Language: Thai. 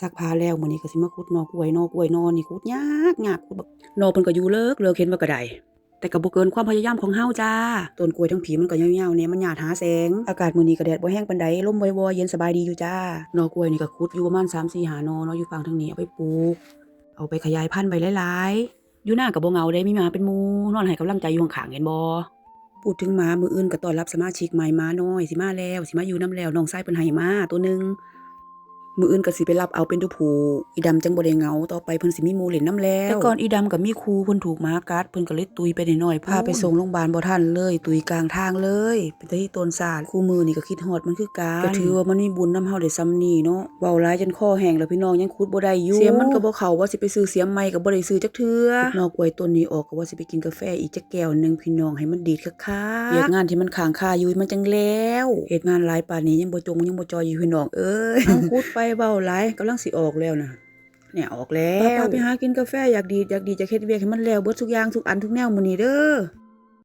ซักผ้าแล้วมื้อนี้ก็สิมาขุดนอกล้วยนอกล้วยนอนี่ขุดยากยากขุดบักนอเพิ่นก็อยู่เลิกเลิกเห็นว่าก็ได้แต่ก็บ่เกินความพยายามของเฮาจ้า ต้นกล้วยทั้งผีมันก็ยาวๆเนี่ยมันหยาดหาแสง อากาศมื้อนี้ก็แดดบ่แห้งปานใดลมวอยๆเย็นสบายดีอยู่จ้า นอกล้วยนี่ก็ขุดอยู่ประมาณ3-4หานอเนาะอยู่ฝั่งทางนี้เอาไปปลูก เอาไปขยายพันธุ์ไปหลายๆ อยู่หน้ากับบ่เหงาได้มีหมาเป็นหมูนอนให้กำลังใจอยู่ข้างๆเห็นบ่พูดถึงหมามืออื่นก็ต้อนรับสมาชิกใหม่มาน้อยสิมาแล้วสิมาอยู่น้ำแล้วน้องชายเพิ่นให้มาตัวหนึง มืออื่นก็สิไปรับเอาเป็นตัวผู้อีดำจังบ่ได้เหงาต่อไปเพิ่นสิมีหมู่เล่นน้ำแล้วแต่ก่อนอีดำก็มีครูเพิ่นถูกหมากัดเพิ่นก็เลยตุยไปหน่อยๆพาไปส่งโรงพยาบาลบ่ทันเลย ตุยกลางทางเลย เป็นตาที่ต้นสาดคู่มือนี่ก็คิดฮอดมันคือกันก็ถือว่ามันมีบุญนำเฮาได้ซ้ำนี้เนาะเว้าหลายจนคอแห้งแล้วพี่น้องยังคุดบ่ได้อยู่เสียมมันก็บ่เข้าว่าสิไปซื้อเสียมใหม่ก็บ่ได้ซื้อจักเทื่อนอกกล้วยต้นนี้ออกก็ว่าสิไปกินกาแฟอีกจักแก้วหนึงพี่น้องให้มันดีดคักๆเฮ็ดงานที่มันค้างคาอยู่มันจังแล้วเฮ็ดงานหลายปานนี้ยังบ่จงยังบ่จอยอยู่พี่น้องเอ้ยเอาคุดไปเบาไหลกำลังสิออกแล้วนะเนี่ยออกแล้วป้าไปหากินกาแฟอยากดีอยากดีจะเฮ็ดเวียกให้มันแล้วเบิดทุกอย่างทุกอันทุกแนวมื้อนี้เด้อ